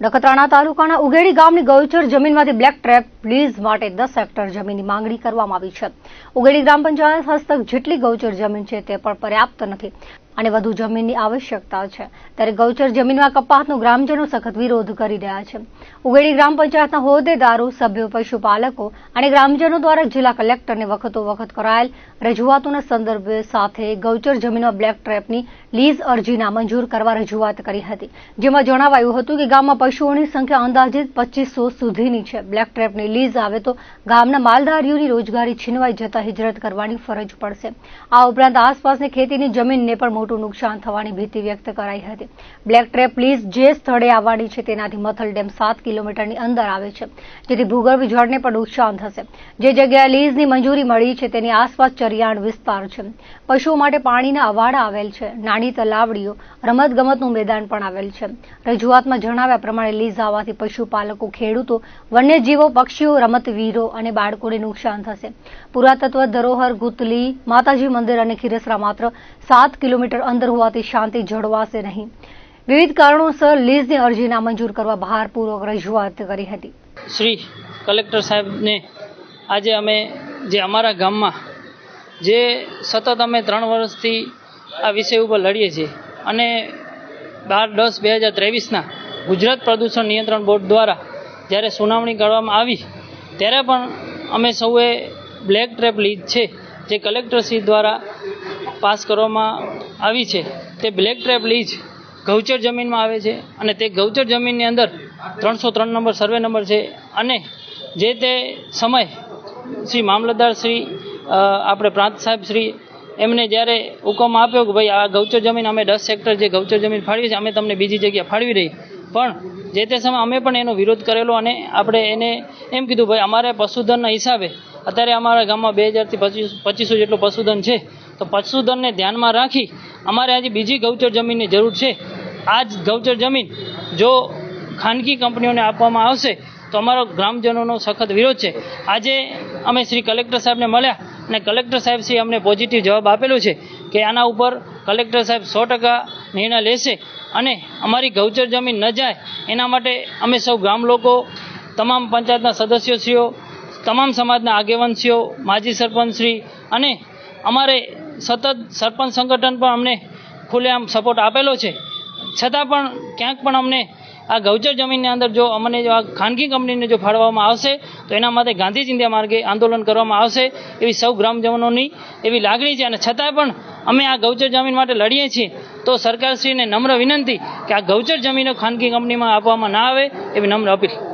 નખત્રાણા તાલુકાના ઉગેડી ગામની ગૌચર જમીનમાંથી બ્લેક ટ્રેપ લીઝ માટે દસ હેક્ટર જમીનની માંગણી કરવામાં આવી છે. ઉગેડી ગ્રામ પંચાયત હસ્તક જેટલી ગૌચર જમીન છે તે પણ પર્યાપ્ત નથી. અને વધુ જમીનની આવશ્યકતા છે. ત્યારે ગૌચર જમીનમાં કપાસનો ગ્રામજનો સખત વિરોધ કરી રહ્યા છે. ઉગેડી ગ્રામ પંચાયતના હોદ્દેદારો, સભ્યો, પશુપાલકો અને ગ્રામજનો દ્વારા જિલ્લા કલેક્ટરને વખતો વખત કરાયેલ રજૂઆતોના સંદર્ભે સાથે ગૌચર જમીનમાં બ્લેક ટ્રેપની લીઝ અરજી નામંજૂર કરવા રજૂઆત કરી હતી. જેમાં જણાવાયું હતું કે ગામમાં પશુઓની સંખ્યા અંદાજિત પચીસો સુધીની છે. બ્લેક ટ્રેપની લીઝ આવે તો ગામના માલધારીઓની રોજગારી છીનવાઈ જતા હિજરત કરવાની ફરજ પડશે. આ ઉપરાંત આસપાસની ખેતીની જમીનને પણ મોટું નુકસાન થવાની ભીતિ વ્યક્ત કરાઈ હતી. બ્લેક ટ્રેપ લીઝ જે સ્થળે આવવાની છે તેનાથી મથલ ડેમ સાત કિલોમીટરની અંદર આવે છે. જેથી ભૂગર્ભ જળને પણ નુકસાન થશે. જે જગ્યાએ લીઝની મંજૂરી મળી છે તેની આસપાસ ચરિયાણ વિસ્તાર છે. પશુઓ માટે પાણીના અવાડા આવેલ છે. નાની તલાવડીઓ રમત ગમતનું મેદાન પણ આવેલ છે. રજૂઆતમાં જણાવ્યા પ્રમાણે લીઝ આવવાથી પશુપાલકો, ખેડૂતો, વન્યજીવો, પક્ષીઓ, રમતવીરો અને બાળકોને નુકસાન થશે. પુરાતત્વ ધરોહર ગુતલી, માતાજી મંદિર અને ખીરસરા માત્ર સાત કિલોમીટર અંદર હોવાથી શાંતિ જળવાશે નહીં. વિવિધ કારણોસર લીઝની અરજી નામંજૂર કરવા ભારપૂર્વક રજૂઆત કરી હતી. શ્રી કલેક્ટર સાહેબને આજે અમે જે અમારા ગામમાં જે સતત અમે ત્રણ વર્ષથી આ વિષય ઉપર લડીએ છીએ અને બાર દસ બે હજાર ત્રેવીસના ગુજરાત પ્રદૂષણ નિયંત્રણ બોર્ડ દ્વારા જ્યારે સુનાવણી કરવામાં આવી, ત્યારે પણ અમે સૌએ બ્લેક ટ્રેપ લીધ છે જે કલેક્ટરશ્રી દ્વારા પાસ કરવામાં આવી છે. તે બ્લેક ટ્રેપ લીજ ગૌચર જમીનમાં આવે છે અને તે ગૌચર જમીનની અંદર ત્રણસો ત્રણ નંબર સર્વે નંબર છે અને જે તે સમય શ્રી મામલતદાર શ્રી આપણે પ્રાંત સાહેબ શ્રી એમને જ્યારે હુકમ આપ્યો કે ભાઈ આ ગૌચર જમીન અમે દસ સેક્ટર જે ગૌચર જમીન ફાળવી છે, અમે તમને બીજી જગ્યા ફાળવી રહી. પણ જે તે સમયે અમે પણ એનો વિરોધ કરેલો અને આપણે એને એમ કીધું, ભાઈ, અમારે પશુધનના હિસાબે અત્યારે અમારા ગામમાં બે હજારથી પચીસ, પચીસો જેટલું પશુધન છે. તો પશુધનને ધ્યાનમાં રાખી અમારે આજે બીજી ગૌચર જમીનની જરૂર છે. આ જ ગૌચર જમીન જો ખાનગી કંપનીઓને આપવામાં આવશે, તો અમારો ગ્રામજનોનો સખત વિરોધ છે. આજે અમે શ્રી કલેક્ટર સાહેબને મળ્યા અને કલેક્ટર સાહેબ શ્રી અમને પોઝિટિવ જવાબ આપેલો છે કે આના ઉપર કલેક્ટર સાહેબ સો નિર્ણય લેશે અને અમારી ગૌચર જમીન ન જાય, એના માટે અમે સૌ ગામ લોકો, તમામ પંચાયતના સદસ્યશ્રીઓ, તમામ સમાજના આગેવાનશ્રીઓ, માજી સરપંચશ્રી અને અમારે સતત સરપંચ સંગઠન પણ અમને ખુલ્લેઆમ સપોર્ટ આપેલો છે. છતાં પણ ક્યાંક પણ અમને આ ગૌચર જમીનની અંદર જો અમને જો આ ખાનગી કંપનીને જો ફાળવવામાં આવશે, તો એના માટે ગાંધી ચિંધ્યા માર્ગે આંદોલન કરવામાં આવશે એવી સૌ ગ્રામજનોની એવી લાગણી છે. અને છતાંય પણ અમે આ ગૌચર જમીન માટે લડીએ છીએ, તો સરકારશ્રીને નમ્ર વિનંતી કે આ ગૌચર જમીનો ખાનગી કંપનીમાં આપવામાં ના આવે એવી નમ્ર અપીલ.